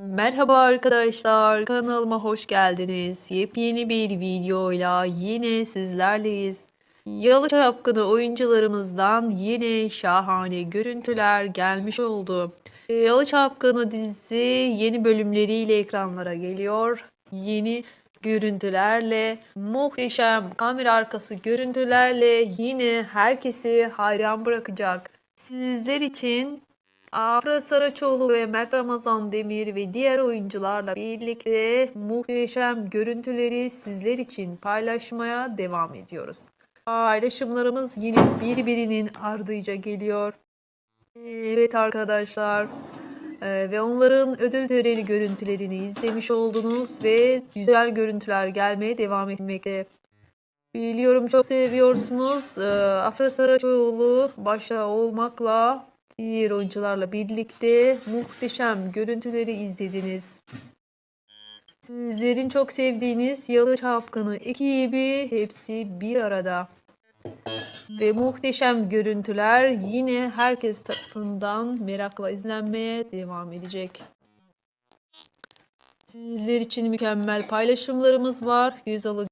Merhaba arkadaşlar, kanalıma hoş geldiniz. Yepyeni bir videoyla yine sizlerleyiz. Yalı Çapkını oyuncularımızdan yine şahane görüntüler gelmiş oldu. Yalı Çapkını dizisi yeni bölümleriyle ekranlara geliyor. Yeni görüntülerle, muhteşem kamera arkası görüntülerle yine herkesi hayran bırakacak. Sizler için Afra Saraçoğlu ve Mert Ramazan Demir ve diğer oyuncularla birlikte muhteşem görüntüleri sizler için paylaşmaya devam ediyoruz. Paylaşımlarımız yine birbirinin ardıyla geliyor. Evet arkadaşlar eee, ve onların ödül töreni görüntülerini izlemiş oldunuz ve güzel görüntüler gelmeye devam etmekte. Biliyorum çok seviyorsunuz. Eee, Afra Saraçoğlu başta olmakla diğer oyuncularla birlikte muhteşem görüntüleri izlediniz. Sizlerin çok sevdiğiniz Yalı Çapkını ekibi hepsi bir arada. Ve muhteşem görüntüler yine herkes tarafından merakla izlenmeye devam edecek. Sizler için mükemmel paylaşımlarımız var. Göz alıcı